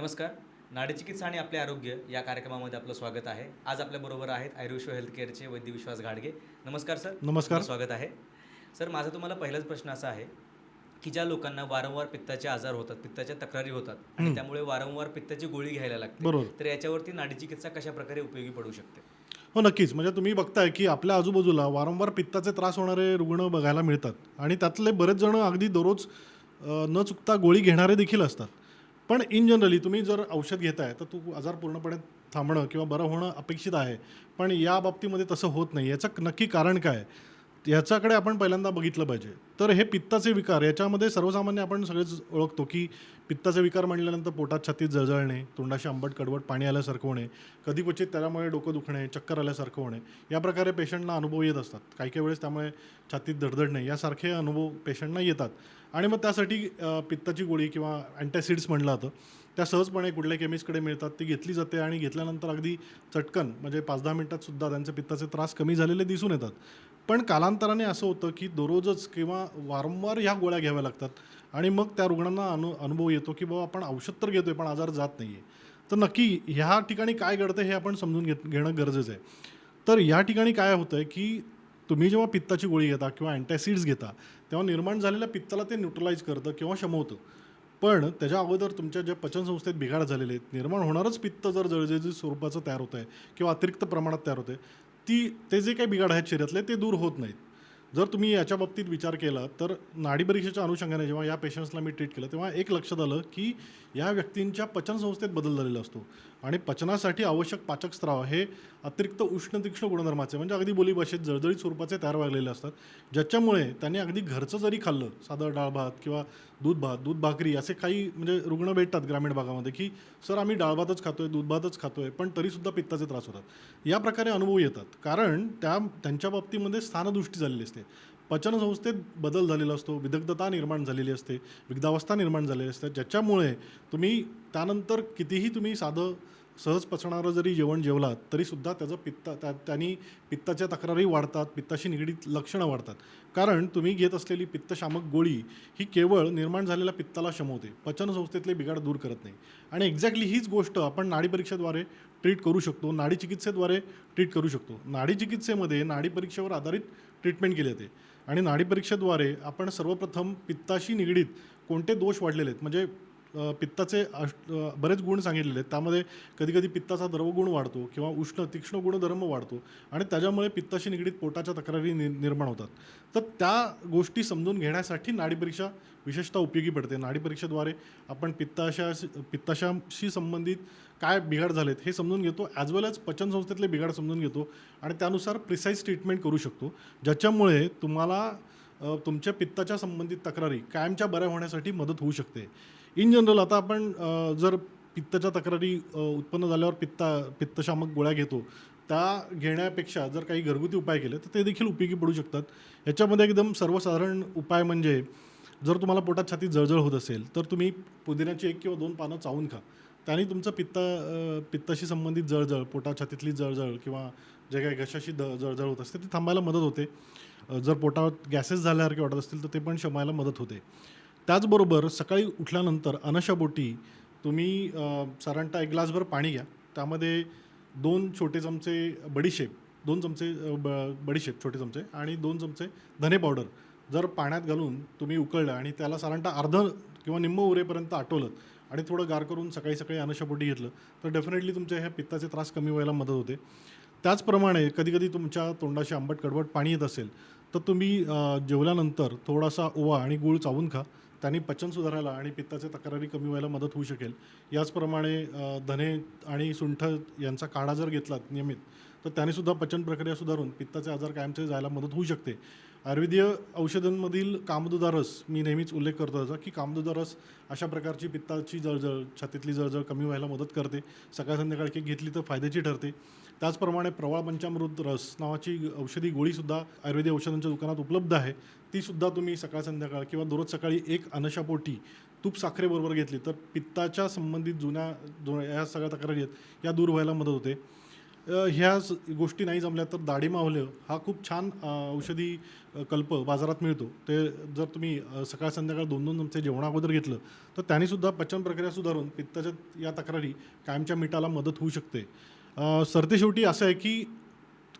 नमस्कार. नाडीचिकित्सा आणि आपले आरोग्य या कार्यक्रमामध्ये आपलं स्वागत आहे. आज आपल्याबरोबर आहेत आयुर्विश्व हेल्थ केअरचे वैद्य विश्वास घाडगे. नमस्कार सर. नमस्कार. स्वागत आहे. सर माझा तुम्हाला पहिलाच प्रश्न असा आहे की ज्या लोकांना वारंवार पित्ताचे आजार होतात पित्ताच्या तक्रारी होतात आणि. त्यामुळे वारंवार पित्ताची गोळी घ्यायला लागते बरोबर. तर याच्यावरती नाडीचिकित्सा कशा प्रकारे उपयोगी पडू शकते? हो नक्कीच. म्हणजे तुम्ही बघताय की आपल्या आजूबाजूला वारंवार पित्ताचे त्रास होणारे रुग्ण बघायला मिळतात आणि त्यातले बरेच जण अगदी दररोज न चुकता गोळी घेणारे देखील असतात. पण इन जनरली तुम्ही जर औषध घेताय तर तू आजार पूर्णपणे थांबणं किंवा बरं होणं अपेक्षित आहे. पण या बाबतीमध्ये तसं होत नाही. याचं नक्की कारण काय? याच्याकडे आपण पहिल्यांदा बघितलं पाहिजे. तर हे पित्ताचे विकार याच्यामध्ये सर्वसामान्य आपण सगळेच ओळखतो की पित्ताचे विकार म्हणल्यानंतर पोटात छातीत जळजळणे तोंडाशी आंबट कडवट पाणी आल्यासारखं होणे कधी क्वचित त्याच्यामुळे डोकं दुखणे चक्कर आल्यासारखं होणे या प्रकारे पेशंटना अनुभव येत असतात. काही काही वेळेस त्यामुळे छातीत धडधडणे यासारखे अनुभव पेशंटना येतात. आणि मग त्यासाठी पित्ताची गोळी किंवा अँटॅसिड्स म्हणलं जातं. त्या सहजपणे कुठल्या केमिस्टकडे मिळतात ती घेतली जाते आणि घेतल्यानंतर अगदी चटकन म्हणजे पाच दहा मिनटातसुद्धा त्यांचे पित्ताचे त्रास कमी झालेले दिसून येतात. पण कालांतराने असं होतं की दररोजच किंवा वारंवार ह्या गोळ्या घ्याव्या लागतात आणि मग त्या रुग्णांना अनु अनुभव येतो की बाबा आपण औषध तर घेतोय पण आजार जात नाही आहे तर नक्की ह्या ठिकाणी काय घडतं हे आपण समजून घेत घेणं गरजेचं आहे. तर या ठिकाणी काय होतं आहे की तुम्ही जेव्हा पित्ताची गोळी घेता किंवा अँटॅसिड्स घेता तेव्हा निर्माण झालेल्या पित्ताला ते न्यूट्रलाइज करतं किंवा शमवतं. पण त्याच्या अगोदर तुमच्या ज्या पचनसंस्थेत बिघाड झालेले आहेत निर्माण होणारच पित्त जर जळजळीत स्वरूपाचं तयार होत आहे किंवा अतिरिक्त प्रमाणात तयार होते ती ते जे काही बिघाड आहेत शरीरातले ते दूर होत नाहीत. जर तुम्ही याच्या बाबतीत विचार केला तर नाडी परीक्षेच्या अनुषंगाने जेव्हा या पेशंट्सला मी ट्रीट केलं तेव्हा एक लक्षात आलं की या व्यक्तींच्या पचनसंस्थेत बदल झालेला असतो. आणि पचनासाठी आवश्यक पाचक स्त्राव हे अतिरिक्त उष्ण तीक्ष्ण गुणधर्माचे म्हणजे अगदी बोलीभाषेत जळजळीत स्वरूपाचे तयार वागलेले असतात ज्याच्यामुळे त्यांनी अगदी घरचं जरी खाल्लं साधं डाळ भात किंवा दूध भात दूध भाकरी असे काही म्हणजे रुग्ण भेटतात ग्रामीण भागामध्ये की सर आम्ही डाळ भातच खातोय दूध भातच खातोय पण तरीसुद्धा पित्ताचे त्रास होतात. या प्रकारे अनुभव येतात कारण त्या त्यांच्या बाबतीमध्ये स्थानदृष्टी झालेली असते. पचनसंस्थेत बदल झालेला असतो विदग्धता निर्माण झालेली असते विग्धावस्था निर्माण झालेली असते. ज्याच्यामुळे तुम्ही त्यानंतर कितीही तुम्ही साधं सहज पचणारं जरी जेवण जेवलात तरीसुद्धा त्याचं पित्त त्या त्यांनी पित्ताच्या तक्रारी वाढतात पित्ताशी निगडीत लक्षणं वाढतात. कारण तुम्ही घेत असलेली पित्तशामक गोळी ही केवळ निर्माण झालेल्या पित्ताला शमवते पचनसंस्थेतले बिघाड दूर करत नाही. आणि एक्झॅक्टली हीच गोष्ट आपण नाडी परीक्षेद्वारे ट्रीट करू शकतो नाडी चिकित्सेद्वारे ट्रीट करू शकतो. नाडी चिकित्सेमध्ये नाडी परीक्षेवर आधारित ट्रीटमेंट केली जाते. आणि नाडी परीक्षेद्वारे आपण सर्वप्रथम पित्ताशी निगडीत कोणते दोष वाढलेले आहेत? म्हणजे पित्ताचे बरेच गुण सांगितलेले आहेत. त्यामध्ये कधीकधी पित्ताचा द्रवगुण वाढतो किंवा उष्ण तीक्ष्ण गुणधर्म वाढतो आणि त्याच्यामुळे पित्ताशी निगडीत पोटाच्या तक्रारी नि निर्माण होतात. तर त्या गोष्टी समजून घेण्यासाठी नाडीपरीक्षा विशेषतः उपयोगी पडते. नाडीपरीक्षेद्वारे आपण पित्ताशा पित्ताशाशी संबंधित काय बिघाड झालेत हे समजून घेतो ॲज वेल एज पचनसंस्थेतले बिघाड समजून घेतो आणि त्यानुसार प्रिसाईज ट्रीटमेंट करू शकतो. ज्याच्यामुळे तुम्हाला तुमच्या पित्ताच्या संबंधित तक्रारी कायमच्या बऱ्या होण्यासाठी मदत होऊ शकते. इन जनरल आता आपण जर पित्ताच्या तक्रारी उत्पन्न झाल्यावर पित्ता पित्तशामक गोळ्या घेतो त्या घेण्यापेक्षा जर काही घरगुती उपाय केले तर ते देखील उपयोगी पडू शकतात. याच्यामध्ये एकदम सर्वसाधारण उपाय म्हणजे जर तुम्हाला पोटात छातीत जळजळ होत असेल तर तुम्ही पुदिन्याची एक किंवा दोन पानं चावून खा. त्याने तुमचं पित्त पित्ताशी संबंधित जळजळ पोटात छातीतली जळजळ किंवा जे काही घशाशी द जळजळ होत असते ती थांबायला मदत होते. जर पोटावर गॅसेस झाल्यासारखे वाटत असतील तर ते पण शमायला मदत होते. त्याचबरोबर सकाळी उठल्यानंतर अनशापोटी तुम्ही साधारणतः एक ग्लासभर पाणी घ्या. त्यामध्ये दोन छोटे चमचे बडीशेप दोन चमचे ब बडीशेप छोटे चमचे आणि दोन चमचे धने पावडर जर पाण्यात घालून तुम्ही उकळलं आणि त्याला साधारणतः अर्ध किंवा निम्म उरेपर्यंत आटवलं आणि थोडं गार करून सकाळी सकाळी अनशापोटी घेतलं तर डेफिनेटली तुमच्या ह्या पित्ताचे त्रास कमी व्हायला मदत होते. त्याचप्रमाणे कधीकधी तुमच्या तोंडाशी आंबट कडवट पाणी येत असेल तर तुम्ही जेवल्यानंतर थोडासा ओवा आणि गूळ चावून खा. त्यांनी पचन सुधारायला आणि पित्ताच्या तक्रारी कमी व्हायला मदत होऊ शकेल. याचप्रमाणे धने आणि सुंठ यांचा काढा जर घेतला नियमित तर त्यानेसुद्धा पचन प्रक्रिया सुधारून पित्ताचे आजार कायमचे जायला मदत होऊ शकते. आयुर्वेदीय औषधांमधील कामदुदा रस मी नेहमीच उल्लेख करतो त्याचा की कामदुदा रस अशा प्रकारची पित्ताची जळजळ छातीतली जळजळ कमी व्हायला मदत करते. सकाळ संध्याकाळ केक घेतली तर फायद्याची ठरते. त्याचप्रमाणे प्रवाळ पंचामृत रस नावाची औषधी गोळीसुद्धा आयुर्वेदीय औषधांच्या दुकानात उपलब्ध आहे. तीसुद्धा तुम्ही सकाळ संध्याकाळ किंवा दररोज सकाळी एक अनशापोटी तूप साखरेबरोबर घेतली तर पित्ताच्या संबंधित जुन्या जुन्या या सगळ्या तक्रारी आहेत या दूर व्हायला मदत होते. ह्या स- गोष्टी नाही जमल्या तर दाढी मावलं हा खूप छान औषधी कल्प बाजारात मिळतो. ते जर तुम्ही सकाळ संध्याकाळ दोन दोन चमचे जेवणा अगोदर घेतलं तर त्यानेसुद्धा पचन प्रक्रिया सुधारून पित्ताच्या या तक्रारी कायमच्या मिठाला मदत होऊ शकते. सरतेशेवटी असं आहे की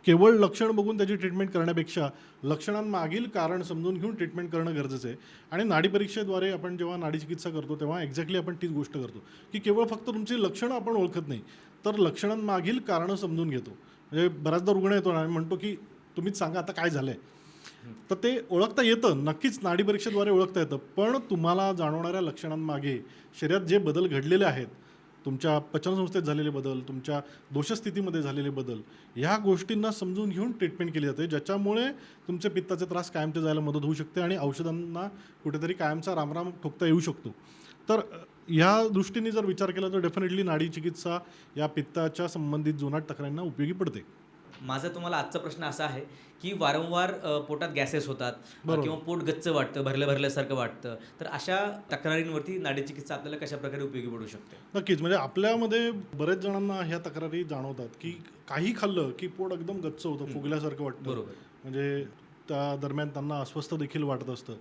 केवळ लक्षण बघून त्याची ट्रीटमेंट करण्यापेक्षा लक्षणांमागील कारण समजून घेऊन ट्रीटमेंट करणं गरजेचं आहे. आणि नाडी परीक्षेद्वारे आपण जेव्हा नाडी चिकित्सा करतो तेव्हा एक्झॅक्टली आपण तीच गोष्ट करतो की केवळ फक्त तुमची लक्षणं आपण ओळखत नाही तर लक्षणांमागील कारणं समजून घेतो. म्हणजे बऱ्याचदा रुग्ण येतो आणि म्हणतो की तुम्हीच सांगा आता काय झालंय. तर ते ओळखता येतं नक्कीच नाडी परीक्षेद्वारे ओळखता येतं. पण तुम्हाला जाणवणाऱ्या लक्षणांमागे शरीरात जे बदल घडलेले आहेत तुमच्या पचनसंस्थेत झालेले बदल तुमच्या दोषस्थितीमध्ये झालेले बदल ह्या गोष्टींना समजून घेऊन ट्रीटमेंट केली जाते ज्याच्यामुळे तुमचे पित्ताचे त्रास कायमचे जायला मदत होऊ शकते आणि औषधांना कुठेतरी कायमचा रामराम ठोकता येऊ शकतो. तर ह्या दृष्टीने जर विचार केला तर डेफिनेटली नाडी चिकित्सा या पित्ताच्या संबंधित जुनाट तक्रारींना उपयोगी पडते. माझा तुम्हाला आजचा प्रश्न असा आहे की वारंवार पोटात गॅसेस होतात. किंवा पोट गच्च वाटतं भरल्या भरल्यासारखं वाटतं तर अशा तक्रारींवरती नाडी चिकित्सा आपल्याला कशा प्रकारे उपयोगी पडू शकते? नक्कीच. म्हणजे आपल्यामध्ये बरेच जणांना ह्या तक्रारी जाणवतात की काही खाल्लं की पोट एकदम गच्च होतं फुगल्यासारखं वाटतं. बरोबर. म्हणजे त्या दरम्यान त्यांना अस्वस्थ देखील वाटत असतं.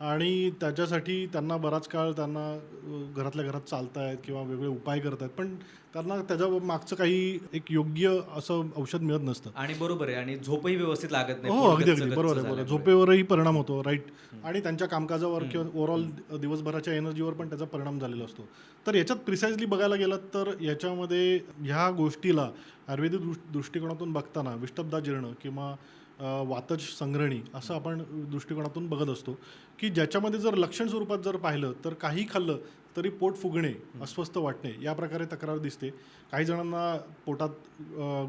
आणि त्याच्यासाठी त्यांना बराच काळ त्यांना अ, घरातल्या घरात चालतायत किंवा वेगळे उपाय करतायत. पण त्यांना त्याच्या मागचं काही एक योग्य असं औषध मिळत नसतं. आणि बरोबर आहे. आणि झोपही व्यवस्थित लागत नाही. हो पोट अगदी गच्च- अगदी. गच्च बरोबर आहे बरोबर झाल्यामुळे. झोपेवरही परिणाम होतो राईट आणि त्यांच्या कामकाजावर किंवा ओव्हरऑल दिवसभराच्या एनर्जीवर पण त्याचा परिणाम झालेला असतो. तर याच्यात प्रिसाइजली बघायला गेलं तर याच्यामध्ये ह्या गोष्टीला आयुर्वेदिक दृष्- दृष्टिकोनातून बघताना विष्टब्दा जीर्ण किंवा वातज संग्रहणी असं आपण दृष्टिकोनातून बघत असतो की ज्याच्यामध्ये जर लक्षण स्वरूपात जर पाहिलं तर काही खाल्लं तरी पोट फुगणे अस्वस्थ वाटणे या प्रकारे तक्रार दिसते. काही जणांना पोटात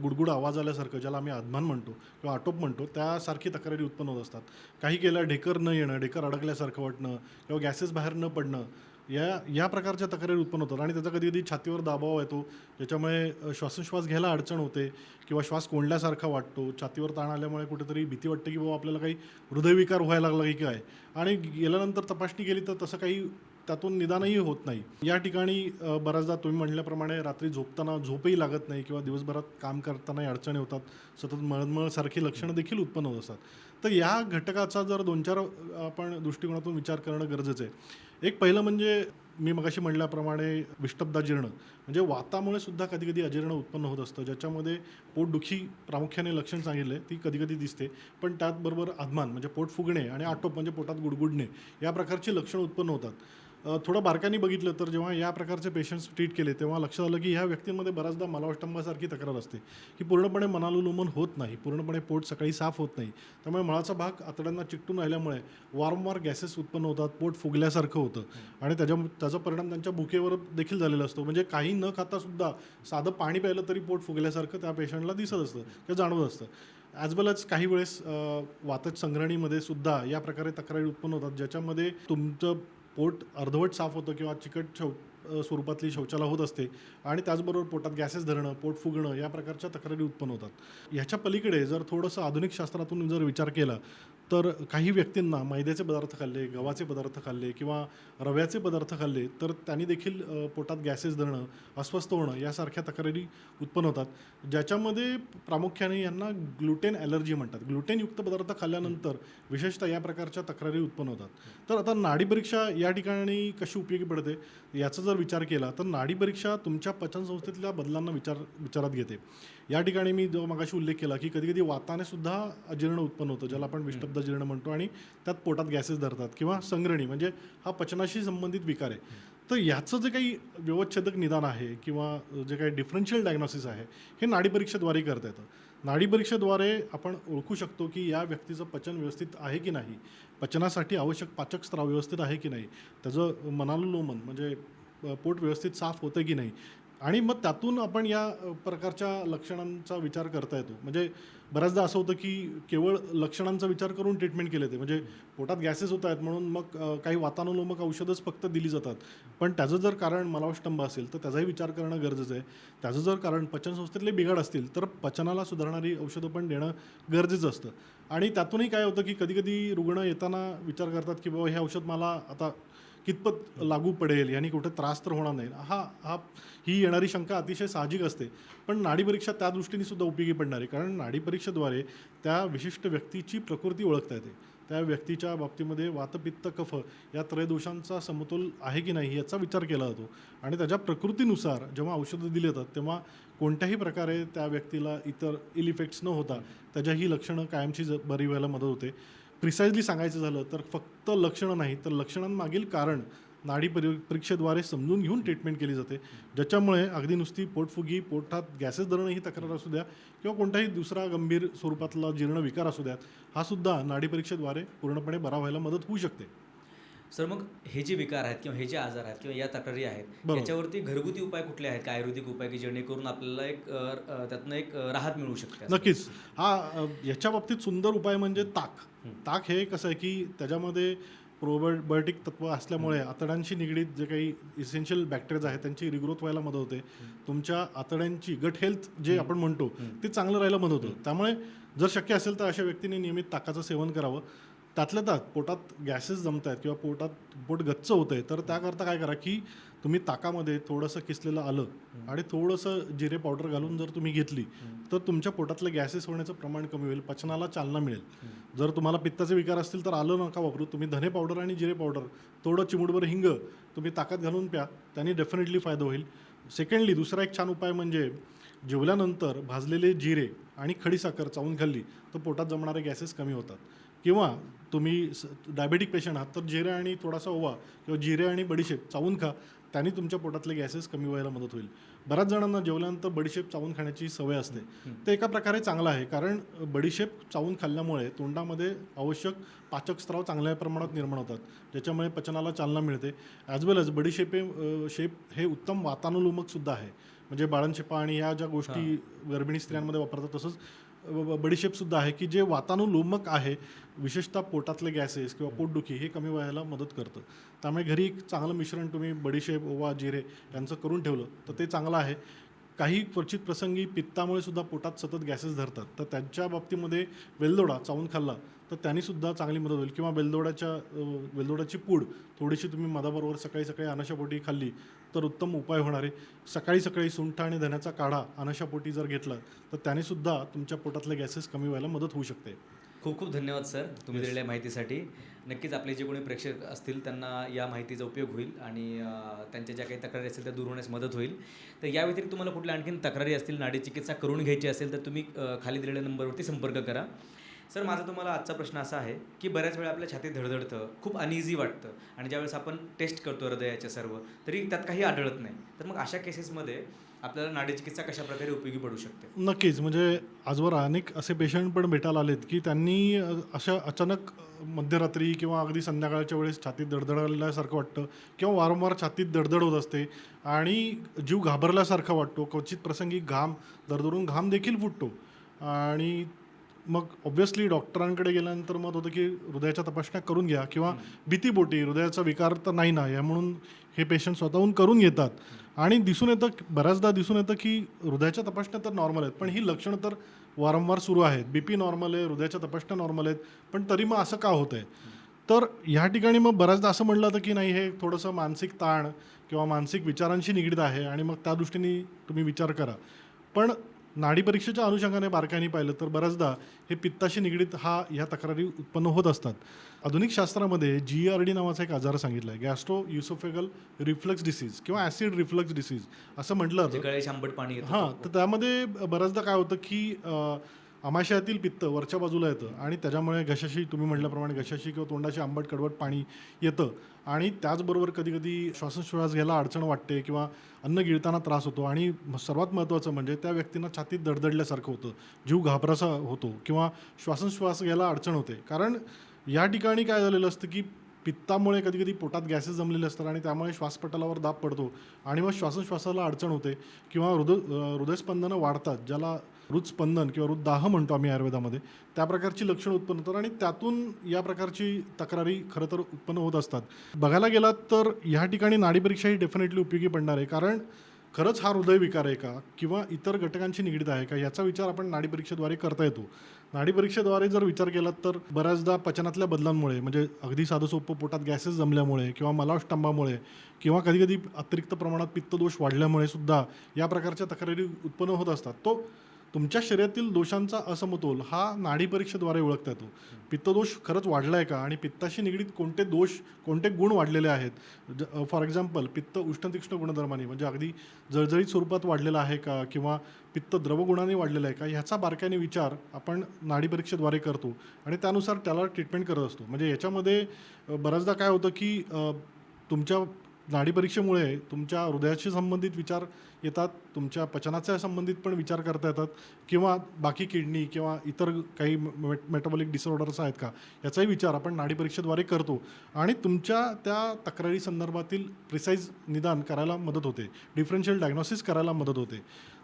गुडगुड आवाज आल्यासारखं ज्याला आम्ही आधमान म्हणतो किंवा आटोप म्हणतो त्यासारखी तक्रारी उत्पन्न होत असतात. काही केल्या ढेकर न येणं ढेकर अडकल्यासारखं वाटणं किंवा गॅसेस बाहेर न पडणं या या प्रकारच्या तक्रारी उत्पन्न होतात. आणि त्याचा कधी कधी छातीवर दाबाव येतो. ज्याच्यामुळे श्वासोश्वास घ्यायला अडचण होते किंवा श्वास कोंडल्यासारखा वाटतो. छातीवर ताण आल्यामुळे कुठेतरी भीती वाटते की बाबा आपल्याला काही हृदयविकार व्हायला लागला की काय? आणि गेल्यानंतर तपासणी केली तर तसं काही त्यातून निदानही होत नाही. या ठिकाणी बऱ्याचदा तुम्ही म्हणल्याप्रमाणे रात्री झोपताना झोपही लागत नाही किंवा दिवसभरात काम करतानाही अडचणी होतात. सतत मळमळसारखी लक्षणं देखील उत्पन्न होत असतात तर या घटकाचा जर दोन चार आपण दृष्टिकोनातून विचार करणं गरजेचं आहे. एक पहिलं म्हणजे मी मगाशी म्हणल्याप्रमाणे विष्टब्दा जीर्ण. म्हणजे वातामुळे सुद्धा कधी कधी अजीर्ण उत्पन्न होत असतं. ज्याच्यामध्ये पोटदुखी प्रामुख्याने लक्षण सांगितले ती कधी कधी दिसते. पण त्याचबरोबर आधमान म्हणजे पोट फुगणे आणि आटोप म्हणजे पोटात गुडगुडणे या प्रकारची लक्षणं उत्पन्न होतात. थोडं बारकाने बघितलं तर जेव्हा या प्रकारचे पेशंट्स ट्रीट केले तेव्हा लक्षात आलं की ह्या व्यक्तींमध्ये बऱ्याचदा मलावष्टंबासारखी तक्रार असते की पूर्णपणे मनानुलोमन होत नाही पूर्णपणे पोट सकाळी साफ होत नाही. त्यामुळे मळाचा भाग आतड्यांना चिकटून राहिल्यामुळे वारंवार गॅसेस उत्पन्न होतात पोट फुगल्यासारखं होतं. आणि त्याच्या त्याचा परिणाम त्यांच्या भुकेवर देखील झालेला असतो. म्हणजे काही न खातासुद्धा साधं पाणी प्यायलं तरी पोट फुगल्यासारखं त्या पेशंटला दिसत असतं किंवा जाणवत असतं. ॲज वेल एज काही वेळेस वातच वातज संग्रहणीमध्ये सुद्धा या प्रकारे तक्रारी उत्पन्न होतात ज्याच्यामध्ये तुमचं पोट अर्धवट साफ होतं किंवा चिकट शेव स्वरूपातली शौचाला होत असते आणि त्याचबरोबर पोटात गॅसेस धरणं पोट फुगणं या प्रकारच्या तक्रारी उत्पन्न होतात. ह्याच्या पलीकडे जर थोडंसं आधुनिक शास्त्रातून जर विचार केला तर काही व्यक्तींना मैद्याचे पदार्थ खाल्ले गव्हाचे पदार्थ खाल्ले किंवा रव्याचे पदार्थ खाल्ले तर त्यांनी देखील पोटात गॅसेस धरणं अस्वस्थ होणं यासारख्या तक्रारी उत्पन्न होतात. ज्याच्यामध्ये प्रामुख्याने यांना ग्लुटेन ॲलर्जी म्हणतात. ग्लुटेनयुक्त पदार्थ खाल्ल्यानंतर विशेषतः या प्रकारच्या तक्रारी उत्पन्न होतात. तर आता नाडी परीक्षा या ठिकाणी कशी उपयोगी पडते? याचं जर विचार केला तर नाडी परीक्षा तुमच्या पचनसंस्थेतल्या बदलांना विचार विचारात घेते. या ठिकाणी मी जो मगाशी उल्लेख केला की कधी कधी वाताने सुद्धा अजीर्ण उत्पन्न होतं ज्याला आपण विष्टब्द जीर्ण म्हणतो आणि त्यात पोटात गॅसेस धरतात किंवा संग्रहणी म्हणजे हा पचनाशी संबंधित विकार आहे. तर याचं जे काही व्यवच्छेदक निदान आहे किंवा जे काही डिफरन्शियल डायग्नॉसिस आहे हे नाडी परीक्षेद्वारे करता येतं. नाडी परीक्षेद्वारे आपण ओळखू शकतो की या व्यक्तीचं पचन व्यवस्थित आहे की नाही? पचनासाठी आवश्यक पाचक स्त्राव व्यवस्थित आहे की नाही? त्याचं मनानुलोमन म्हणजे पोट व्यवस्थित साफ होतं की नाही? आणि मग त्यातून आपण या प्रकारच्या लक्षणांचा विचार करता येतो. म्हणजे बऱ्याचदा असं होतं की केवळ लक्षणांचा विचार करून ट्रीटमेंट केले ते म्हणजे पोटात गॅसेस होत आहेत म्हणून मग काही वातानुलोमक औषधच फक्त दिली जातात. पण त्याचं जर कारण मलावष्टंब असेल तर त्याचाही विचार करणं गरजेचं आहे. त्याचं जर कारण पचनसंस्थेतले बिघाड असतील तर पचनाला सुधारणारी औषधं पण देणं गरजेचं असतं. आणि त्यातूनही काय होतं की कधीकधी रुग्ण येताना विचार करतात की बाबा हे औषध मला आता कितपत लागू पडेल यांनी कुठे त्रास तर होणार नाही. हा हा ही येणारी शंका अतिशय साहजिक असते. पण नाडी परीक्षा त्या दृष्टीने सुद्धा उपयोगी पडणार आहे. कारण नाडी परीक्षेद्वारे त्या विशिष्ट व्यक्तीची प्रकृती ओळखता येते. त्या व्यक्तीच्या बाबतीमध्ये वातपित्त कफ या त्रयदोषांचा समतोल आहे की नाही याचा विचार केला जातो. आणि त्याच्या प्रकृतीनुसार जेव्हा औषधं दिली जातात तेव्हा कोणत्याही प्रकारे त्या व्यक्तीला इतर इल इफेक्ट्स न होता त्याच्या ही लक्षणं कायमची ज- बरी व्हायला मदत होते. प्रिसाइजली सांगायचं झालं तर फक्त लक्षणं नाही तर लक्षणांमागील कारण नाडी परी परीक्षेद्वारे समजून घेऊन ट्रीटमेंट केली जाते. ज्याच्यामुळे अगदी नुसती पोटफुगी पोटात गॅसेस धरणं ही तक्रार असू द्या किंवा कोणताही दुसरा गंभीर स्वरूपातला जीर्ण विकार असू द्यात हा सुद्धा नाडी परीक्षेद्वारे पूर्णपणे बरा व्हायला मदत होऊ शकते. सर मग हे जे विकार आहेत किंवा हे जे आजार आहेत किंवा या तक्रारी आहेत. याच्यावरती घरगुती उपाय कुठले आहेत? का आयुर्वेदिक उपाय की जेणेकरून आपल्याला एक त्यातनं एक राहत मिळू शकते? नक्कीच. हा अ, याच्या बाबतीत सुंदर उपाय म्हणजे ताक. ताक हे कसं आहे की त्याच्यामध्ये प्रोबायोटिक तत्व असल्यामुळे आतड्यांशी निगडीत जे काही इसेन्शियल बॅक्टेरियाज आहेत त्यांची रिग्रोथ व्हायला मदत होते. तुमच्या आतड्यांची गट हेल्थ जे आपण म्हणतो ते चांगलं राहायला मदत होतं. त्यामुळे जर शक्य असेल तर अशा व्यक्तीने नियमित ताकाचं सेवन करावं. त्यातल्या त्यात पोटात गॅसेस जमत आहेत किंवा पोटात पोट गच्च होत आहे तर त्याकरता काय करा की तुम्ही ताकामध्ये थोडंसं किसलेलं आलं आणि थोडंसं जिरे पावडर घालून जर तुम्ही घेतली तर तुमच्या पोटातलं गॅसेस होण्याचं प्रमाण कमी होईल पचनाला चालना मिळेल. जर तुम्हाला पित्ताचे विकार असतील तर आलं नका वापरू तुम्ही धने पावडर आणि जिरे पावडर थोडं चिमुडभर हिंग तुम्ही ताकात घालून प्या त्याने डेफिनेटली फायदा होईल. सेकंडली दुसरा एक छान उपाय म्हणजे जेवल्यानंतर भाजलेले जिरे आणि खडीसाखर चावून खाल्ली तर पोटात जमणारे गॅसेस कमी होतात. किंवा तुम्ही डायबेटिक पेशंट आहात तर जिरे आणि थोडासा ओवा किंवा जिरे आणि बडीशेप चावून खा. त्याने तुमच्या पोटातले गॅसेस कमी व्हायला मदत होईल. बऱ्याच जणांना जेवल्यानंतर बडीशेप चावून खाण्याची सवय असते. ते एका प्रकारे चांगलं आहे कारण बडीशेप चावून खाल्ल्यामुळे तोंडामध्ये आवश्यक पाचक स्त्राव चांगल्या प्रमाणात निर्माण होतात ज्याच्यामुळे पचनाला चालना मिळते. ॲज वेल एज बडीशेपे शेप हे उत्तम वातानुलोमक सुद्धा आहे. म्हणजे बाळंशेपा आणि या ज्या गोष्टी गर्भिणी स्त्रियांमध्ये वापरतात तसंच बडीशेपसुद्धा आहे की जे वातानुलोमक आहे विशेषतः पोटातले गॅसेस किंवा पोटदुखी हे कमी व्हायला मदत करतं. त्यामुळे घरी एक चांगलं मिश्रण तुम्ही बडीशेप ओवा जिरे यांचं करून ठेवलं तर ते चांगलं आहे. काही क्वचित प्रसंगी पित्तामुळे सुद्धा पोटात सतत गॅसेस धरतात. तर त्यांच्या बाबतीमध्ये वेलदोडा चावून खाल्ला तर त्यांनी सुद्धा चांगली मदत होईल. किंवा वेलदोड्याच्या वेलदोड्याची पूड थोडीशी तुम्ही मधाबरोबर सकाळी सकाळी अनाशापोटी खाल्ली तर उत्तम उपाय होणार आहे. सकाळी सकाळी सुंठ आणि धण्याचा काढा अनाशापोटी जर घेतला तर त्याने सुद्धा तुमच्या पोटातले गॅसेस कमी व्हायला मदत होऊ शकते. खूप खूप धन्यवाद सर तुम्ही दिलेल्या माहितीसाठी. नक्कीच आपले जे कोणी प्रेक्षक असतील त्यांना या माहितीचा उपयोग होईल आणि त्यांच्या ज्या काही तक्रारी असतील त्या दूर होण्यास मदत होईल. तर या व्यतिरिक्त तुम्हाला कुठल्या आणखीन तक्रारी असतील नाडी चिकित्सा करून घ्यायची असेल तर तुम्ही खाली दिलेल्या नंबरवरती संपर्क करा. सर माझा तुम्हाला आजचा प्रश्न असा आहे की बऱ्याच वेळा आपल्या छातीत धडधडतं खूप अनइझी वाटतं आणि ज्यावेळेस आपण टेस्ट करतो हृदयाच्या सर्व तरी त्यात काही आढळत नाही. तर मग अशा केसेसमध्ये आपल्याला नाडीचिकित्सा कशाप्रकारे कशा प्रकारे उपयोगी पडू शकते? नक्कीच. म्हणजे आजवर अनेक असे पेशंट पण भेटायला आलेत की त्यांनी अशा अचानक मध्यरात्री किंवा अगदी संध्याकाळच्या वेळेस छातीत दडदडल्यासारखं वाटतं किंवा वारंवार छातीत दडदड होत असते आणि जीव घाबरल्यासारखा वाटतो क्वचित प्रसंगी घाम दरदरून घाम देखील फुटतो आणि मग ऑब्व्हियसली डॉक्टरांकडे गेल्यानंतर मत होतं की हृदयाच्या तपासण्या करून घ्या किंवा भीतीपोटी हृदयाचा विकार तर नाही ना या म्हणून हे पेशंट स्वतःहून करून घेतात. आणि दिसून येतं बऱ्याचदा दिसून येतं की हृदयाच्या तपासण्या तर नॉर्मल आहेत पण ही लक्षणं तर वारंवार सुरू आहेत. बी पी नॉर्मल आहे हृदयाच्या तपासण्या नॉर्मल आहेत पण तरी मग असं का होतं आहे? तर ह्या ठिकाणी मग बऱ्याचदा असं म्हणलं होतं की नाही हे थोडंसं मानसिक ताण किंवा मानसिक विचारांशी निगडीत आहे आणि मग त्या दृष्टीने तुम्ही विचार करा. पण नाडी परीक्षेच्या अनुषंगाने बारकाईने पाहिलं तर बऱ्याचदा हे पित्ताशी निगडीत हा ह्या तक्रारी उत्पन्न होत असतात. आधुनिक शास्त्रामध्ये जी आर डी नावाचा एक आजार सांगितला आहे गॅस्ट्रो युसोफेगल रिफ्लक्स डिसीज किंवा ॲसिड रिफ्लक्स डिसीज असं म्हटलं जातं पाणी हां तर त्यामध्ये बऱ्याचदा काय होतं की आमाशयातील पित्त वरच्या बाजूला येतं आणि त्याच्यामुळे घशाशी तुम्ही म्हटल्याप्रमाणे घशाशी किंवा तोंडाशी आंबट कडवट पाणी येतं. आणि त्याचबरोबर कधी कधी श्वासोच्छ्वास घ्यायला अडचण वाटते किंवा अन्न गिळताना त्रास होतो. आणि सर्वात महत्त्वाचं म्हणजे त्या व्यक्तींना छातीत दडदडल्यासारखं होतं. जीव घाबरासा होतो किंवा श्वासोच्छ्वास घ्यायला अडचण होते. कारण या ठिकाणी काय झालेलं असतं की पित्तामुळे कधी कधी पोटात गॅसेस जमलेले असतात आणि त्यामुळे श्वासपटलावर दाब पडतो आणि मग श्वासोश्वासाला अडचण होते किंवा हृदय हृदयस्पंदनं वाढतात ज्याला हृदस्पंदन किंवा हृददाह म्हणतो आम्ही आयुर्वेदामध्ये त्या प्रकारची लक्षणं उत्पन्न होतात आणि त्यातून या प्रकारची तक्रारी खरं तर उत्पन्न होत असतात. बघायला गेलात तर ह्या ठिकाणी नाडीपरीक्षा ही डेफिनेटली उपयोगी पडणार आहे. कारण खरंच हा हृदयविकार आहे का किंवा इतर घटकांशी निगडीत आहे का याचा विचार आपण नाडीपरीक्षेद्वारे करता येतो. नाडीपरीक्षेद्वारे जर विचार केला तर बऱ्याचदा पचनातल्या बदलांमुळे म्हणजे अगदी साधं सोपं पोटात गॅसेस जमल्यामुळे किंवा मलावष्टंबामुळे किंवा कधीकधी अतिरिक्त प्रमाणात पित्तदोष वाढल्यामुळे सुद्धा या प्रकारच्या तक्रारी उत्पन्न होत असतात. तो तुमच्या शरीरातील दोषांचा असमतोल हा नाडी परीक्षेद्वारे ओळखता येतो. पित्तदोष खरंच वाढला आहे का? आणि पित्ताशी निगडीत कोणते दोष कोणते गुण वाढलेले आहेत? फॉर एक्झाम्पल पित्त उष्णतीक्ष्ण गुणधर्माने म्हणजे अगदी जळजळीत स्वरूपात वाढलेला आहे का? किंवा पित्त द्रवगुणाने वाढलेला आहे का? ह्याचा बारकाईने विचार आपण नाडी परीक्षेद्वारे करतो आणि त्यानुसार त्याला ट्रीटमेंट करत असतो. म्हणजे याच्यामध्ये बऱ्याचदा काय होतं की तुमच्या नाडी परीक्षेमुळे तुमच्या हृदयाशी संबंधित विचार येतात तुमच्या पचनाच्या संबंधित पण विचार करता येतात? किंवा बाकी किडनी किंवा इतर काही मेटाबॉलिक डिसऑर्डर्स आहेत का? याचाही विचार आपण नाडी परीक्षेद्वारे करतो. आणि तुमच्या त्या तक्रारी संदर्भातील प्रिसाईज निदान करायला मदत होते. डिफरन्शियल डायग्नॉसिस करायला मदत होते.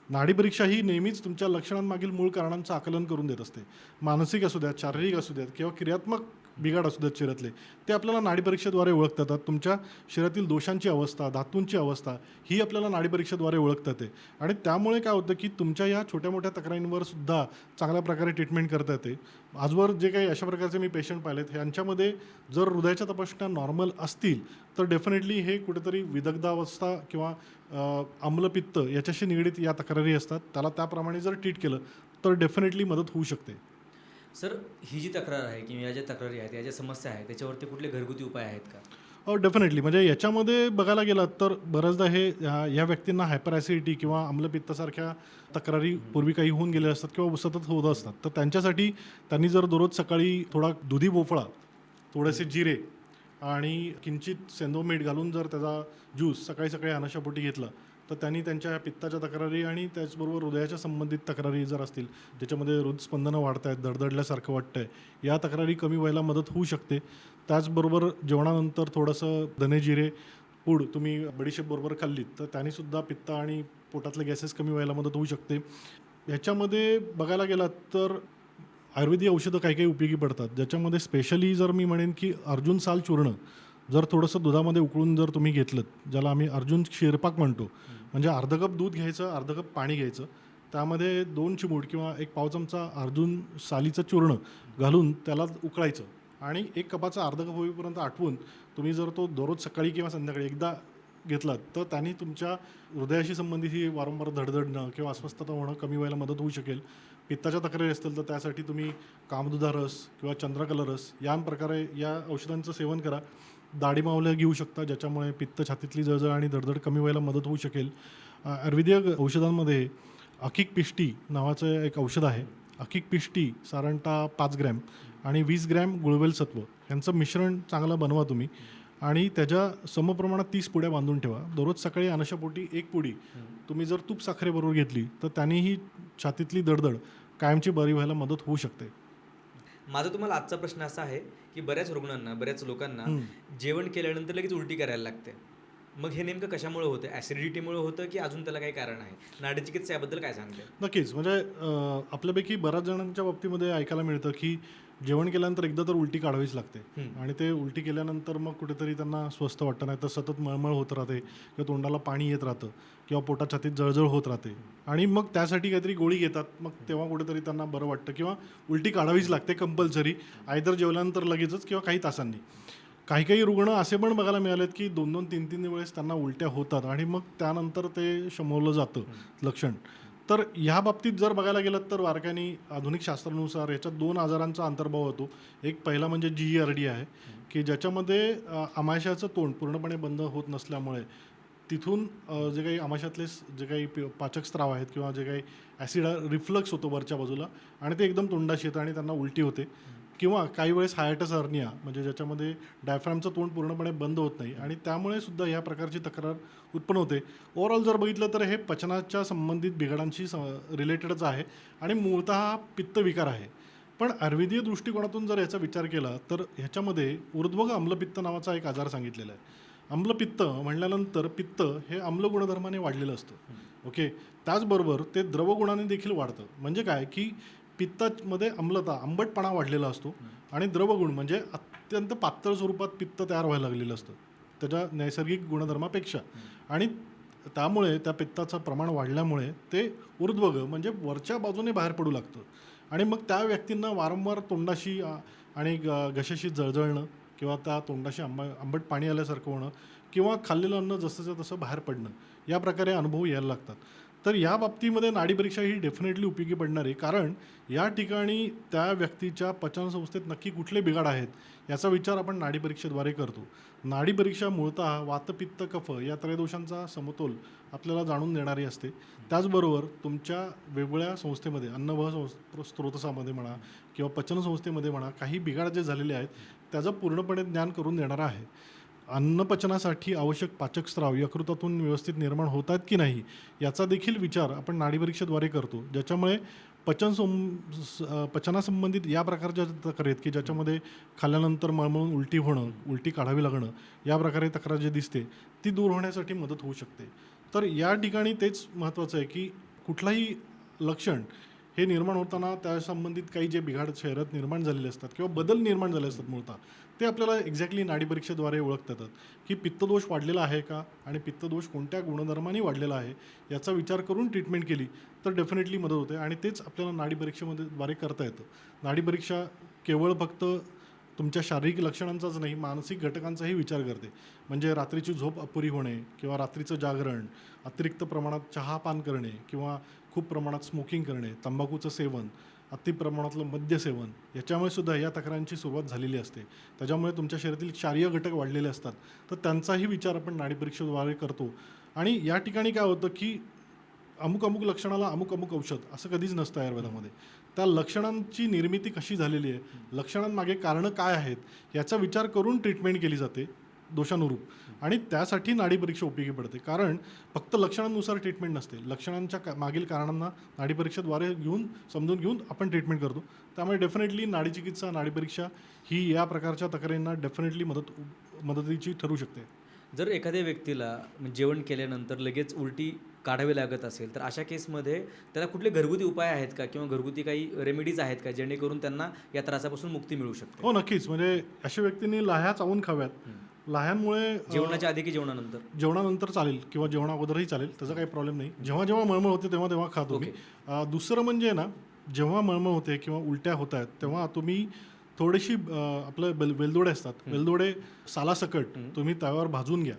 नाडी परीक्षा ही नेहमीच तुमच्या लक्षणांमागील मूळ कारणांचं आकलन करून देत असते. मानसिक असू द्यात शारीरिक असू द्यात किंवा क्रियात्मक बिघाड असू देत शरीरातले ते आपल्याला नाडी परीक्षेद्वारे तुमच्या शरीरातील दोषांची अवस्था धातूंची अवस्था ही आपल्याला नाडी परीक्षेद्वारे ओळखता येते आणि त्यामुळे काय होतं की तुमच्या या छोट्या मोठ्या तक्रारींवर सुद्धा चांगल्या प्रकारे ट्रीटमेंट करता येते. आजवर जे काही अशा प्रकारचे मी पेशंट पाहिलेत ह्यांच्यामध्ये जर हृदयाच्या तपासण्या नॉर्मल असतील तर डेफिनेटली हे कुठेतरी विदग्धावस्था किंवा आम्लपित्त याच्याशी निगडीत या तक्रारी असतात. त्याला त्याप्रमाणे जर ट्रीट केलं तर डेफिनेटली मदत होऊ शकते. सर ही जी तक्रार आहे किंवा या ज्या तक्रारी आहेत या ज्या समस्या आहेत त्याच्यावरती कुठले घरगुती उपाय आहेत का? हो, डेफिनेटली म्हणजे याच्यामध्ये बघायला गेलात तर बऱ्याचदा हे या व्यक्तींना हायपर ॲसिडिटी किंवा आम्लपित्तासारख्या तक्रारी पूर्वी काही होऊन गेल्या असतात किंवा सतत होत असतात. तर त्यांच्यासाठी त्यांनी जर दररोज सकाळी थोडा दुधी भोपळा थोडेसे जिरे आणि किंचित सेंदो मीठ घालून जर त्याचा ज्यूस सकाळी सकाळी अनाशापोटी घेतला तर त्यांनी त्यांच्या पित्ताच्या तक्रारी आणि त्याचबरोबर हृदयाच्या संबंधित तक्रारी जर असतील ज्याच्यामध्ये हृदस्पंदनं वाढत आहेत धडधडल्यासारखं आहे या तक्रारी कमी व्हायला मदत होऊ शकते. त्याचबरोबर जेवणानंतर थोडंसं धने जिरे पूड तुम्ही बडीशेपबरोबर खाल्लीत तर त्यानेसुद्धा पित्त आणि पोटातले गॅसेस कमी व्हायला मदत होऊ शकते. ह्याच्यामध्ये बघायला गेलात तर आयुर्वेदिक औषधं काही काही उपयोगी पडतात. ज्याच्यामध्ये स्पेशली जर मी म्हणेन की अर्जुन साल चूर्ण जर थोडंसं दुधामध्ये उकळून जर तुम्ही घेतलं ज्याला आम्ही अर्जुन शेरपाक म्हणतो म्हणजे अर्ध कप दूध घ्यायचं अर्ध कप पाणी घ्यायचं त्यामध्ये दोन चिमूट किंवा एक पाव चमचा अर्जुन सालीचं चूर्ण घालून त्याला उकळायचं आणि एक कपाचा अर्ध कप होईपर्यंत आठवून तुम्ही जर तो दररोज सकाळी किंवा संध्याकाळी एकदा घेतलात तर त्यांनी तुमच्या हृदयाशी संबंधित ही वारंवार धडधडणं किंवा अस्वस्थता होणं कमी व्हायला मदत होऊ शकेल. पित्ताच्या तक्रारी असतील तर त्यासाठी तुम्ही कामदुधा रस किंवा चंद्रकला रस या प्रकारे या औषधांचं सेवन करा. दाढी मावल्या घेऊ शकता ज्याच्यामुळे पित्त छातीतली जळजळ आणि धडधड कमी व्हायला मदत होऊ शकेल. आयुर्वेदीय आयुर्वेदिक औषधांमध्ये अकिक पिष्टी नावाचं एक औषध आहे. अकिक पिष्टी साधारणतः पाच ग्रॅम आणि वीस ग्रॅम गुळवेल सत्व यांचं मिश्रण चांगलं बनवा तुम्ही आणि त्याच्या समप्रमाणात तीस पुड्या बांधून ठेवा. दररोज सकाळी अनशापोटी एक पुडी तुम्ही जर तूप साखरेबरोबर घेतली तर त्यानेही छातीतली दडदड कायमची बरी व्हायला मदत होऊ शकते. माझा तुम्हाला आजचा प्रश्न असा आहे की बऱ्याच रुग्णांना बऱ्याच लोकांना जेवण केल्यानंतर लगेच उलटी करायला लागते. मग हे नेमकं कशामुळे होतं? ॲसिडिटीमुळे होतं की अजून त्याला काही कारण आहे? नाडी चिकित्सा याबद्दल काय सांगते नक्कीच. म्हणजे आपल्यापैकी बऱ्याच जणांच्या बाबतीमध्ये ऐकायला मिळतं की जेवण केल्यानंतर एकदा तर उलटी काढावीच लागते. आणि ते उलटी केल्यानंतर मग कुठेतरी त्यांना स्वस्त वाटतं नाही तर सतत मळमळ होत राहते किंवा तोंडाला पाणी येत राहतं किंवा पोटात छातीत जळजळ होत राहते. आणि मग त्यासाठी काहीतरी गोळी घेतात. मग तेव्हा कुठेतरी त्यांना बरं वाटतं किंवा उलटी काढावीच लागते कंपल्सरी. आयदर जेवल्यानंतर लगेचच किंवा काही तासांनी. काही काही रुग्ण असे पण बघायला मिळालेत की दोन दोन तीन तीन वेळेस त्यांना उलट्या होतात. आणि मग त्यानंतर ते शमवलं जातं लक्षण. तर ह्या बाबतीत जर बघायला गेलं तर वारकांनी आधुनिक शास्त्रानुसार याच्यात दोन आजारांचा अंतर्भाव होतो. एक पहिला म्हणजे जी आर डी आहे की ज्याच्यामध्ये आमाशाचं तोंड पूर्णपणे बंद होत नसल्यामुळे तिथून जे काही आमाशातले जे काही पाचक स्त्राव आहेत किंवा जे काही ॲसिड रिफ्लक्स होतो वरच्या बाजूला आणि ते एकदम तोंडाशी येतं आणि त्यांना उलटी होते. किंवा काही वेळेस हायटस हर्निया म्हणजे ज्याच्यामध्ये डायफ्रामचं तोंड पूर्णपणे बंद होत नाही आणि त्यामुळे सुद्धा या प्रकारची तक्रार उत्पन्न होते. ओव्हरऑल जर बघितलं तर हे पचनाच्या संबंधित बिघाडांशी रिलेटेडच आहे आणि मूळतः हा पित्तविकार आहे. पण आयुर्वेदीय दृष्टिकोनातून जर याचा विचार केला तर ह्याच्यामध्ये ऊर्ध्वग आम्लपित्त नावाचा एक आजार सांगितलेला आहे. आम्लपित्त म्हणल्यानंतर पित्त हे आम्ल गुणधर्माने वाढलेलं असतं. ओके? त्याचबरोबर ते द्रवगुणाने देखील वाढतं. म्हणजे काय? की पित्तामध्ये आम्लता आंबटपणा वाढलेला असतो आणि द्रवगुण म्हणजे अत्यंत पातळ स्वरूपात पित्त तयार व्हायला लागलेलं असतं त्याच्या नैसर्गिक गुणधर्मापेक्षा. आणि त्यामुळे त्या पित्ताचं प्रमाण वाढल्यामुळे ते ऊर्ध्वग म्हणजे वरच्या बाजूने बाहेर पडू लागतं. आणि मग त्या व्यक्तींना वारंवार तोंडाशी आणि घशाशी जळजळणं किंवा त्या तोंडाशी आंबा आंबट पाणी आल्यासारखं होणं किंवा खाल्लेलं अन्न जसंच्या तसं बाहेर पडणं या प्रकारे अनुभव यायला लागतात. तर या बाबतीमध्ये नाडी परीक्षा ही डेफिनेटली उपयोगी पडणार आहे. कारण या ठिकाणी त्या व्यक्तीच्या पचनसंस्थेत नक्की कुठले बिघाड आहेत याचा विचार आपण नाडी परीक्षेद्वारे करतो. नाडी परीक्षा मूळतः वातपित्त कफ या त्रयदोषांचा समतोल आपल्याला जाणून देणारी असते. त्याचबरोबर तुमच्या वेगवेगळ्या संस्थेमध्ये अन्नवह संस्थ स्त्रोतसामध्ये म्हणा किंवा पचनसंस्थेमध्ये म्हणा काही बिघाड जे झालेले आहेत त्याचं पूर्णपणे ज्ञान करून देणारा आहे. अन्नपचनासाठी आवश्यक पाचक यकृतातून व्यवस्थित निर्माण होत आहेत की नाही याचा देखील विचार आपण नाडीपरीक्षेद्वारे करतो ज्याच्यामुळे पचन सं स- पचनासंबंधित या प्रकारच्या तक्रारी आहेत की ज्याच्यामध्ये खाल्ल्यानंतर मळमळून उलटी होणं उलटी काढावी लागणं या प्रकारे तक्रार जे दिसते ती दूर होण्यासाठी मदत होऊ शकते. तर या ठिकाणी तेच महत्त्वाचं आहे की कुठलाही लक्षण हे निर्माण होताना त्या संबंधित काही जे बिघाड शहरात निर्माण झालेले असतात किंवा बदल निर्माण झाले असतात मूळतः ते आपल्याला एक्झॅक्टली नाडीपरीक्षेद्वारे ओळखता येतात. की पित्तदोष वाढलेला आहे का आणि पित्तदोष कोणत्या गुणधर्माने वाढलेला आहे याचा विचार करून ट्रीटमेंट केली तर डेफिनेटली मदत होते आणि तेच आपल्याला नाडीपरीक्षेमध्ये द्वारे करता येतं. नाडीपरीक्षा केवळ फक्त तुमच्या शारीरिक लक्षणांचाच नाही मानसिक घटकांचाही विचार करते. म्हणजे रात्रीची झोप अपुरी होणे किंवा रात्रीचं जागरण अतिरिक्त प्रमाणात चहा पान करणे किंवा खूप प्रमाणात स्मोकिंग करणे तंबाखूचं सेवन अति प्रमाणातलं मद्यसेवन याच्यामुळे सुद्धा या तक्रारांची सुरुवात झालेली असते. त्याच्यामुळे तुमच्या शरीरातील क्षारीय घटक वाढलेले असतात. तर त्यांचाही विचार आपण नाडीपरीक्षेद्वारे करतो. आणि या ठिकाणी काय होतं की अमुक अमुक लक्षणाला अमुक अमुक औषध असं कधीच नसतं आयुर्वेदामध्ये. त्या लक्षणांची निर्मिती कशी झालेली आहे? लक्षणांमागे कारणं काय आहेत? याचा विचार करून ट्रीटमेंट केली जाते दोषानुरूप. आणि त्यासाठी नाडी परीक्षा उपयोगी पडते. कारण फक्त लक्षणांनुसार ट्रीटमेंट नसते. लक्षणांच्या का मागील कारणांना नाडी परीक्षेद्वारे घेऊन समजून घेऊन आपण ट्रीटमेंट करतो. त्यामुळे डेफिनेटली नाडी चिकित्सा नाडी परीक्षा ही या प्रकारच्या तक्रारींना डेफिनेटली मदत मदतीची ठरू शकते. जर एखाद्या व्यक्तीला म्हणजे जेवण केल्यानंतर लगेच उलटी काढावी लागत असेल तर अशा केसमध्ये त्याला कुठले घरगुती उपाय आहेत का? किंवा घरगुती काही रेमेडीज आहेत का जेणेकरून त्यांना या त्रासापासून मुक्ती मिळू शकते? हो नक्कीच. म्हणजे अशा व्यक्तींनी लाह्या चावून खाव्यात. लाह्यांमुळे जेवणाच्या आधी की जेवणानंतर? जेवणानंतर चालेल किंवा जेवणा अगोदरही चालेल त्याचा काही प्रॉब्लेम नाही. जेव्हा जेव्हा मळमळ होते तेव्हा तेव्हा खा तुम्ही. अ, दुसरं म्हणजे ना जेव्हा मळमळ होते किंवा उलट्या होत आहेत तेव्हा तुम्ही थोडीशी आपलं बेल वेलदोडे असतात. वेलदोडे सालासकट तुम्ही तव्यावर भाजून घ्या.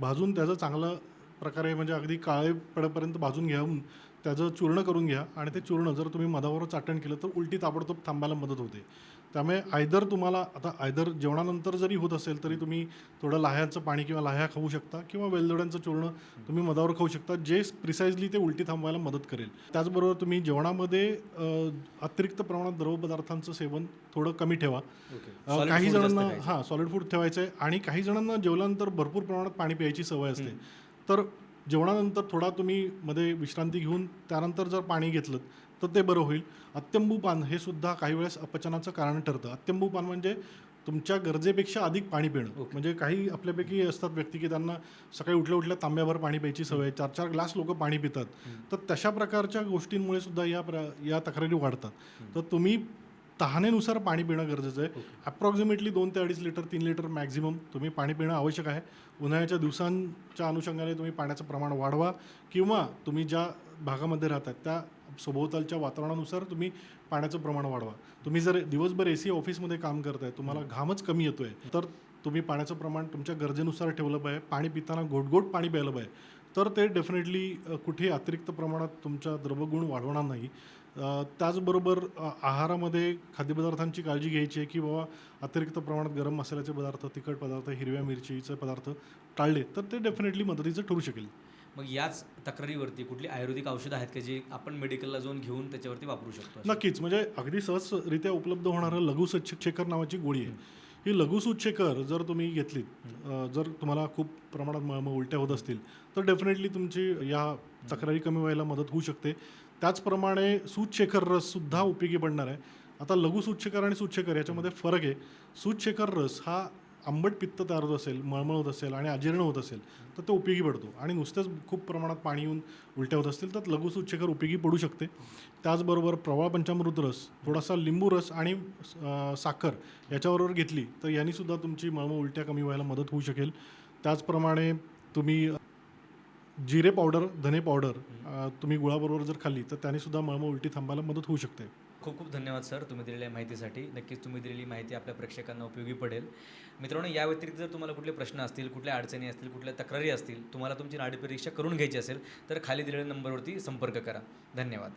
भाजून त्याचं चांगलं प्रकारे म्हणजे अगदी काळे पडेपर्यंत भाजून घेऊन त्याचं चूर्ण करून घ्या आणि ते चूर्ण जर तुम्ही मधावर चाटण केलं तर उलटी ताबडतोब थांबायला मदत होते. त्यामुळे आयदर तुम्हाला आता आयदर जेवणानंतर जरी होत असेल तरी तुम्ही थोडं लाह्याचं पाणी किंवा लाह्या खाऊ शकता किंवा वेलदोड्यांचं चूर्ण तुम्ही मधावर खाऊ शकता जे प्रिसाइजली ते उलटी थांबवायला मदत करेल. त्याचबरोबर तुम्ही जेवणामध्ये अतिरिक्त प्रमाणात द्रव पदार्थांचं सेवन थोडं कमी ठेवा. काही जणांना. हां सॉलिड फूड ठेवायचं आहे आणि काही जणांना जेवल्यानंतर भरपूर प्रमाणात पाणी प्यायची सवय असते. तर जेवणानंतर थोडा तुम्ही मध्ये विश्रांती घेऊन त्यानंतर जर पाणी घेतलं तर ते बरं होईल. अत्यंबू पान हे सुद्धा काही वेळेस अपचनाचं कारण ठरतं. अत्यंबू पान म्हणजे तुमच्या गरजेपेक्षा अधिक पाणी पिणं. म्हणजे काही आपल्यापैकी असतात व्यक्ती की त्यांना सकाळी उठल्या उठल्या तांब्याभर पाणी प्यायची सवय. चार चार ग्लास लोक पाणी पितात. तर तशा प्रकारच्या गोष्टींमुळे सुद्धा या प्र या तक्रारी वाढतात. तर तुम्ही तहानेनुसार पाणी पिणं गरजेचं आहे. अप्रॉक्सिमेटली दोन ते अडीच लिटर तीन लिटर मॅक्झिमम तुम्ही पाणी पिणं आवश्यक आहे. उन्हाळ्याच्या दिवसांच्या अनुषंगाने तुम्ही पाण्याचं प्रमाण वाढवा किंवा तुम्ही ज्या भागामध्ये राहतात त्या सभोवतालच्या वातावरणानुसार तुम्ही पाण्याचं प्रमाण वाढवा. तुम्ही जर दिवसभर ए सी ऑफिसमध्ये काम करताय तुम्हाला घामच कमी येतोय तर तुम्ही पाण्याचं प्रमाण तुमच्या गरजेनुसार ठेवलं पाहिजे. पाणी पिताना गोटगोट पाणी प्यायलं पाहिजे. तर ते डेफिनेटली कुठे अतिरिक्त प्रमाणात तुमच्या द्रवगुण वाढवणार नाही. त्याचबरोबर आहारामध्ये खाद्यपदार्थांची काळजी घ्यायची आहे की बाबा अतिरिक्त प्रमाणात गरम मसाल्याचे पदार्थ तिखट पदार्थ हिरव्या मिरचीचे पदार्थ टाळले तर ते डेफिनेटली मदतीचं ठरू शकेल. मग याच तक्रारीवरती कुठली आयुर्वेदिक औषधं आहेत का जी आपण मेडिकलला जाऊन घेऊन त्याच्यावरती वापरू शकतो नक्कीच. म्हणजे अगदी सहजरित्या उपलब्ध होणारं लघु शेकर नावाची गोळी आहे. ही लघु शेकर जर तुम्ही घेतलीत जर तुम्हाला खूप प्रमाणात मळमळ उलट्या होत असतील तर डेफिनेटली तुमची या तक्रारी कमी व्हायला मदत होऊ शकते. त्याचप्रमाणे सूतशेखर रससुद्धा उपयोगी पडणार आहे. आता लघु सूतशेखर आणि सूतशेखर याच्यामध्ये फरक आहे. सूतशेखर रस हा आंबट पित्त तयार होत असेल मळमळ होत असेल आणि अजीर्ण होत असेल तर तो उपयोगी पडतो. आणि नुसतेच खूप प्रमाणात पाणी येऊन उलट्या होत असतील तर लघु सूतशेखर उपयोगी पडू शकते. त्याचबरोबर प्रवाळ पंचामृत रस थोडासा लिंबू रस आणि साखर याच्याबरोबर घेतली तर यांनीसुद्धा तुमची मळमळ उलट्या कमी व्हायला मदत होऊ शकेल. त्याचप्रमाणे तुम्ही जिरे पावडर धने पावडर तुम्ही गुळाबरोबर जर खाल्ली तर त्याने सुद्धा मळमळ उलटी थांबायला मदत होऊ शकते. खूप खूप धन्यवाद सर तुम्ही दिलेल्या माहितीसाठी. नक्कीच तुम्ही दिलेली माहिती आपल्या प्रेक्षकांना उपयोगी पडेल. मित्रांनो या व्यतिरिक्त जर तुम्हाला कुठले प्रश्न असतील कुठल्या अडचणी असतील कुठल्या तक्रारी असतील तुम्हाला तुमची नाडी परीक्षा करून घ्यायची असेल तर खाली दिलेल्या नंबरवरती संपर्क करा. धन्यवाद.